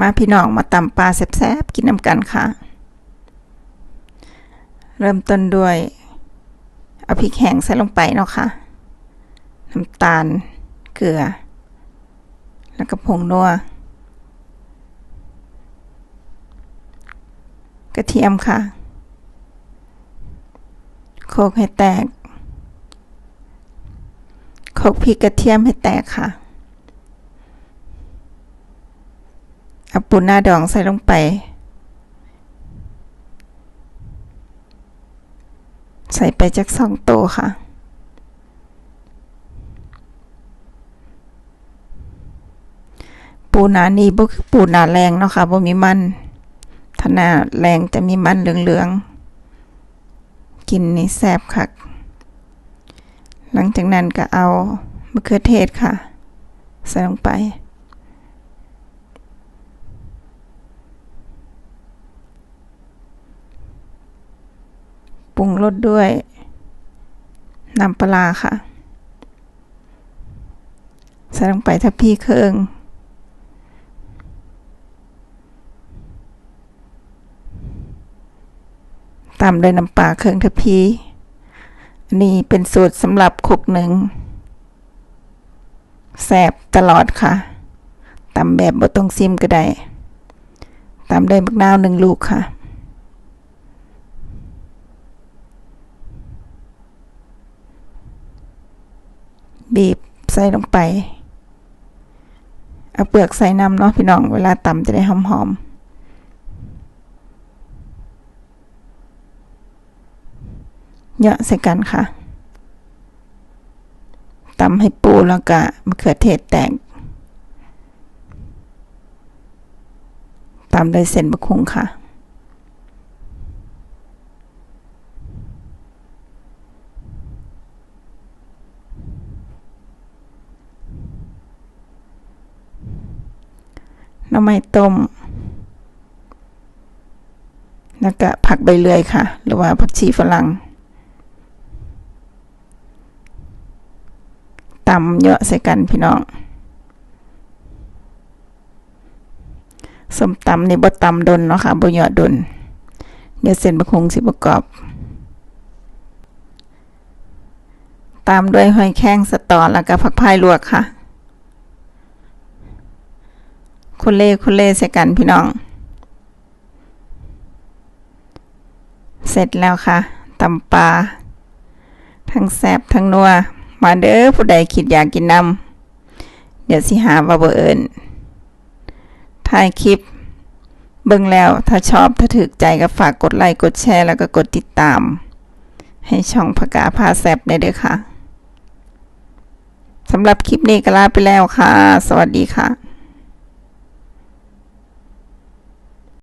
มาพี่น้องมาตำปลาแซ่บๆกินน้ำกันค่ะ เริ่มต้นด้วย เอาพริกแห้งใส่ลงไปเนาะค่ะ น้ำตาล เกลือ แล้วก็ผงนัว กระเทียมค่ะโขลกให้แตกโขลกพริกกระเทียมให้แตกค่ะ เอาปูหน้าดองใส่ลงไป ใส่ไปจากสองโตวค่ะ ปูหนานี่บ่คือปูหนาแรงเนาะค่ะบ่มีมันถ้าหนาแรงจะมีมันเหลืองๆ กินนี่แซ่บคักหลังจากนั้นก็เอามะเขือเทศค่ะ ใส่ลงไป ปรุงรสด้วยน้ำปลาค่ะ ใส่ลงไปทับพี่เครื่องตามด้วยน้ำปลาเครื่องทัพพีอันนี้เป็นสูตรสำหรับคุกหนึ่งแสบตลอดค่ะตำแบบบ่ต้องซิมก็ได้ตามด้วยมะนาวหนึ่งลูกค่ะ บีบใส่ลงไป เอาเปลือกใส่น้ำเนาะพี่น้อง เวลาตำจะได้หอมๆเยอะใส่กันค่ะตำให้ปูแล้วก็มะเขือเทศแตกตำด้วยเส้นบะคุงค่ะ ห น้ำไม้ต้ม แล้วก็ผักใบเลื่อยค่ะ หรือว่าผักชีฝรั่งตำเยอะใส่กันพี่น้องสมตำในบ่ตำดนเนาะค่ะบ่เยอะดน เดี๋ยวเส้นบะคงสิประกอบ ตามด้วยหอยแข้งสตอแล้วก็ผักพายลวกค่ะ คนเล่คนเล่ใส่กันพี่น้อง เสร็จแล้วค่ะตำปลาทั้งแซบทั้งนัวมาเด้อผู้ใดคิดอยากกินน้ำเดี๋ยวสิหาว่าบ่เอิญถ่ายคลิป เบิ่งแล้วถ้าชอบถ้าถึกใจก็ฝากกดไลค์กดแชร์แล้วก็กดติดตาม ให้ช่องพกาพาแซบได้เด้อค่ะสำหรับคลิปนี้ก็ลาไปแล้วค่ะ สวัสดีค่ะ